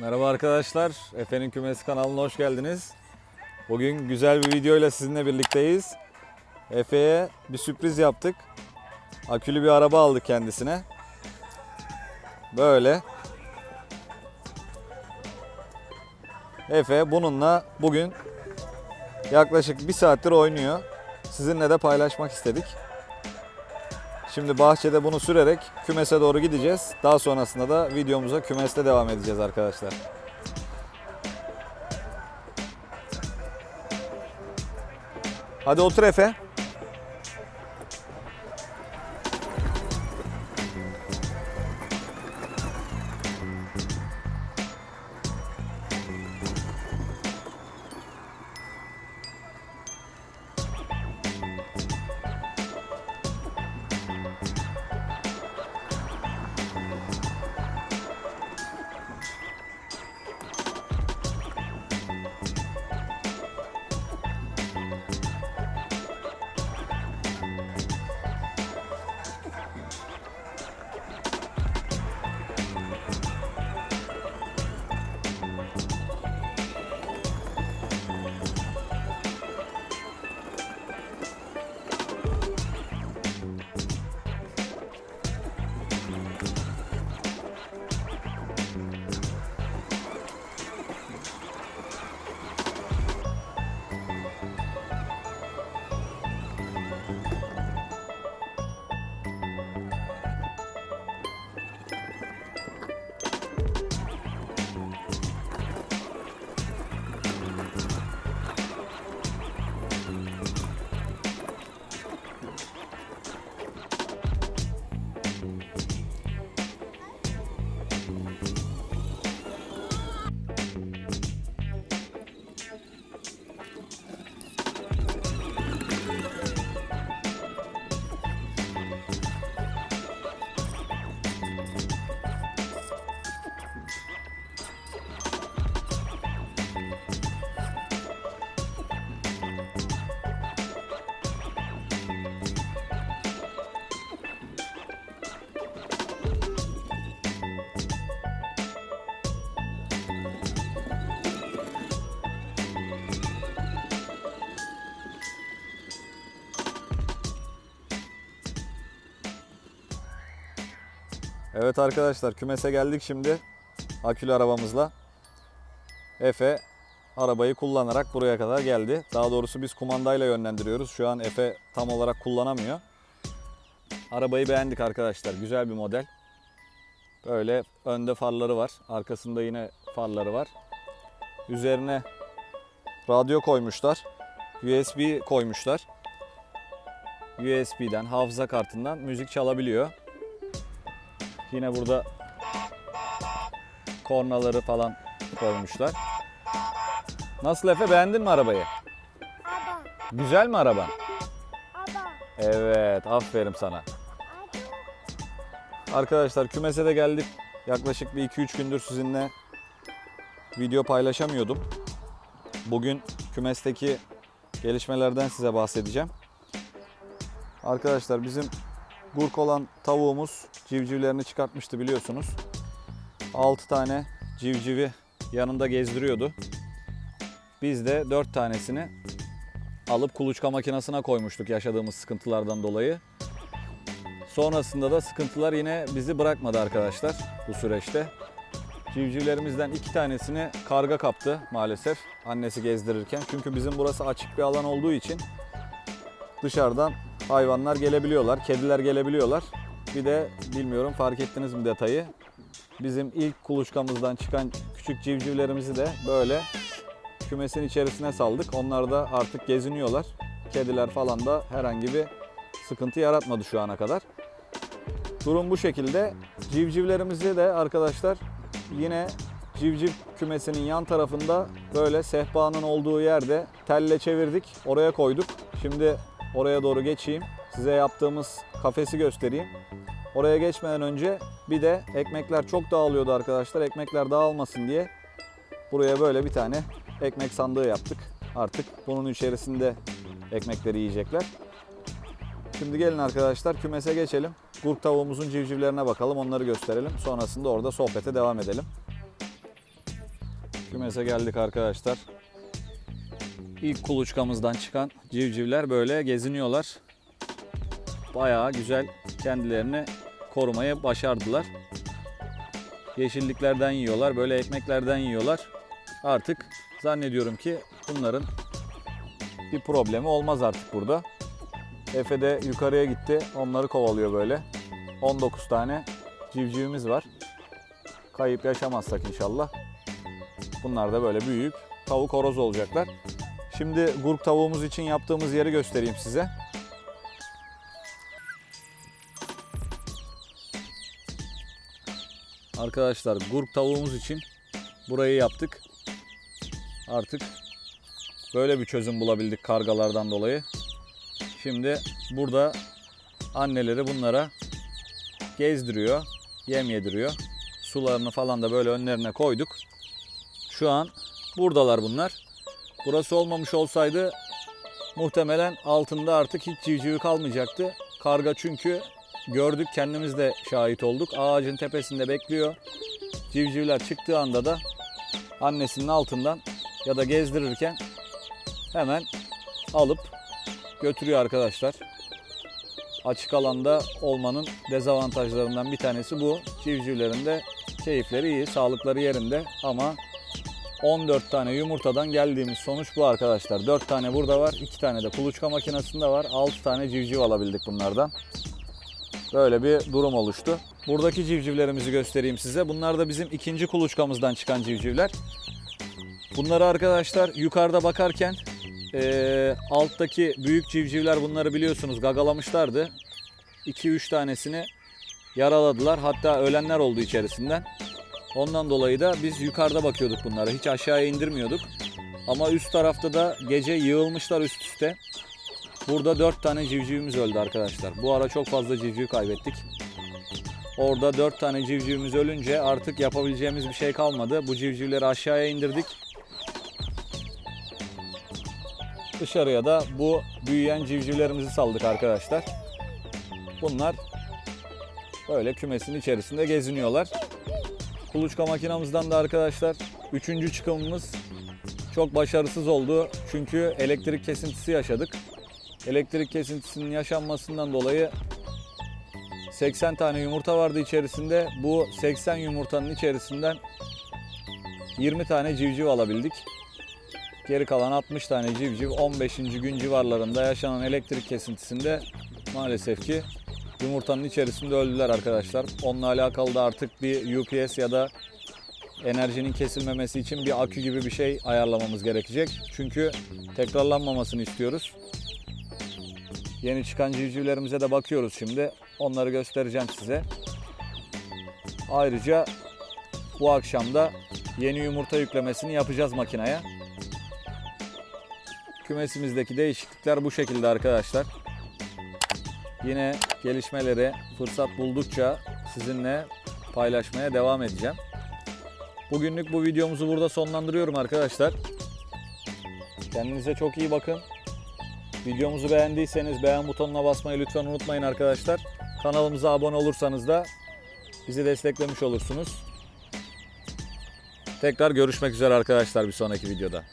Merhaba arkadaşlar. Efe'nin Kümesi kanalına hoş geldiniz. Bugün güzel bir video ile sizinle birlikteyiz. Efe'ye bir sürpriz yaptık. Akülü bir araba aldık kendisine. Böyle. Efe bununla bugün yaklaşık bir saattir oynuyor. Sizinle de paylaşmak istedik. Şimdi bahçede bunu sürerek kümese doğru gideceğiz. Daha sonrasında da videomuza kümeste devam edeceğiz arkadaşlar. Hadi otur Efe. Evet arkadaşlar kümese geldik şimdi akülü arabamızla. Efe arabayı kullanarak buraya kadar geldi. Daha doğrusu biz kumandayla yönlendiriyoruz. Şu an Efe tam olarak kullanamıyor. Arabayı beğendik arkadaşlar. Güzel bir model. Böyle önde farları var. Arkasında yine farları var. Üzerine radyo koymuşlar. USB koymuşlar. USB'den, hafıza kartından müzik çalabiliyor. Yine burada kornaları falan koymuşlar. Nasıl Efe beğendin mi arabayı? Aba, Güzel mi araba? aba, Evet, aferin sana. Arkadaşlar kümese de geldik. Yaklaşık bir 2-3 gündür sizinle video paylaşamıyordum. Bugün kümesteki gelişmelerden size bahsedeceğim. Arkadaşlar bizim gurk olan tavuğumuz civcivlerini çıkartmıştı biliyorsunuz. 6 tane civcivi yanında gezdiriyordu. Biz de 4 tanesini alıp kuluçka makinesine koymuştuk yaşadığımız sıkıntılardan dolayı. Sonrasında da sıkıntılar yine bizi bırakmadı arkadaşlar bu süreçte. Civcivlerimizden iki tanesini karga kaptı maalesef annesi gezdirirken. Çünkü bizim burası açık bir alan olduğu için dışarıdan hayvanlar gelebiliyorlar, kediler gelebiliyorlar. Bir de bilmiyorum fark ettiniz mi detayı. Bizim ilk kuluçkamızdan çıkan küçük civcivlerimizi de böyle kümesin içerisine saldık. Onlar da artık geziniyorlar. Kediler falan da herhangi bir sıkıntı yaratmadı şu ana kadar. Durum bu şekilde. Civcivlerimizi de arkadaşlar yine civciv kümesinin yan tarafında böyle sehpanın olduğu yerde telle çevirdik. Oraya koyduk. Şimdi oraya doğru geçeyim. Size yaptığımız kafesi göstereyim. Oraya geçmeden önce bir de ekmekler çok dağılıyordu arkadaşlar. Ekmekler dağılmasın diye buraya böyle bir tane ekmek sandığı yaptık. Artık bunun içerisinde ekmekleri yiyecekler. Şimdi gelin arkadaşlar kümese geçelim. Gurk tavuğumuzun civcivlerine bakalım onları gösterelim. Sonrasında orada sohbete devam edelim. Kümese geldik arkadaşlar. İlk kuluçkamızdan çıkan civcivler böyle geziniyorlar. Bayağı güzel kendilerini korumayı başardılar. Yeşilliklerden yiyorlar, böyle ekmeklerden yiyorlar. Artık zannediyorum ki bunların bir problemi olmaz artık burada. Efe de yukarıya gitti. Onları kovalıyor böyle. 19 tane civcivimiz var. Kayıp yaşamazsak inşallah. Bunlar da böyle büyüyüp tavuk horoz olacaklar. Şimdi gurk tavuğumuz için yaptığımız yeri göstereyim size. Arkadaşlar gurk tavuğumuz için burayı yaptık. Artık böyle bir çözüm bulabildik kargalardan dolayı. Şimdi burada anneleri bunlara gezdiriyor, yem yediriyor. Sularını falan da böyle önlerine koyduk. Şu an buradalar bunlar. Burası olmamış olsaydı muhtemelen altında artık hiç civcivi kalmayacaktı. Karga çünkü gördük kendimiz de şahit olduk. Ağacın tepesinde bekliyor. Civcivler çıktığı anda da annesinin altından ya da gezdirirken hemen alıp götürüyor arkadaşlar. Açık alanda olmanın dezavantajlarından bir tanesi bu. Civcivlerin de keyifleri iyi, sağlıkları yerinde ama 14 tane yumurtadan geldiğimiz sonuç bu arkadaşlar. 4 tane burada var, 2 tane de kuluçka makinesinde var. 6 tane civciv alabildik bunlardan. Böyle bir durum oluştu. Buradaki civcivlerimizi göstereyim size. Bunlar da bizim ikinci kuluçkamızdan çıkan civcivler. Bunları arkadaşlar yukarıda bakarken eee, alttaki büyük civcivler bunları biliyorsunuz gagalamışlardı. 2-3 tanesini yaraladılar. Hatta ölenler oldu içerisinden. Ondan dolayı da biz yukarıda bakıyorduk bunlara. Hiç aşağıya indirmiyorduk. Ama üst tarafta da gece yığılmışlar üst üste. Burada 4 tane civcivimiz öldü arkadaşlar. Bu ara çok fazla civciv kaybettik. Orada 4 tane civcivimiz ölünce artık yapabileceğimiz bir şey kalmadı. Bu civcivleri aşağıya indirdik. Dışarıya da bu büyüyen civcivlerimizi saldık arkadaşlar. Bunlar böyle kümesin içerisinde geziniyorlar. Kuluçka makinamızdan da arkadaşlar 3. çıkımımız çok başarısız oldu. Çünkü elektrik kesintisi yaşadık. Elektrik kesintisinin yaşanmasından dolayı 80 tane yumurta vardı içerisinde. Bu 80 yumurtanın içerisinden 20 tane civciv alabildik. Geri kalan 60 tane civciv 15. gün civarlarında yaşanan elektrik kesintisinde maalesef ki yumurtanın içerisinde öldüler arkadaşlar. Onunla alakalı da artık bir UPS ya da enerjinin kesilmemesi için bir akü gibi bir şey ayarlamamız gerekecek. Çünkü tekrarlanmamasını istiyoruz. Yeni çıkan civcivlerimize de bakıyoruz şimdi. Onları göstereceğim size. Ayrıca bu akşam da yeni yumurta yüklemesini yapacağız makineye. Kümesimizdeki değişiklikler bu şekilde arkadaşlar. Yine gelişmeleri fırsat buldukça sizinle paylaşmaya devam edeceğim. Bugünlük bu videomuzu burada sonlandırıyorum arkadaşlar. Kendinize çok iyi bakın. Videomuzu beğendiyseniz beğen butonuna basmayı lütfen unutmayın arkadaşlar. Kanalımıza abone olursanız da bizi desteklemiş olursunuz. Tekrar görüşmek üzere arkadaşlar bir sonraki videoda.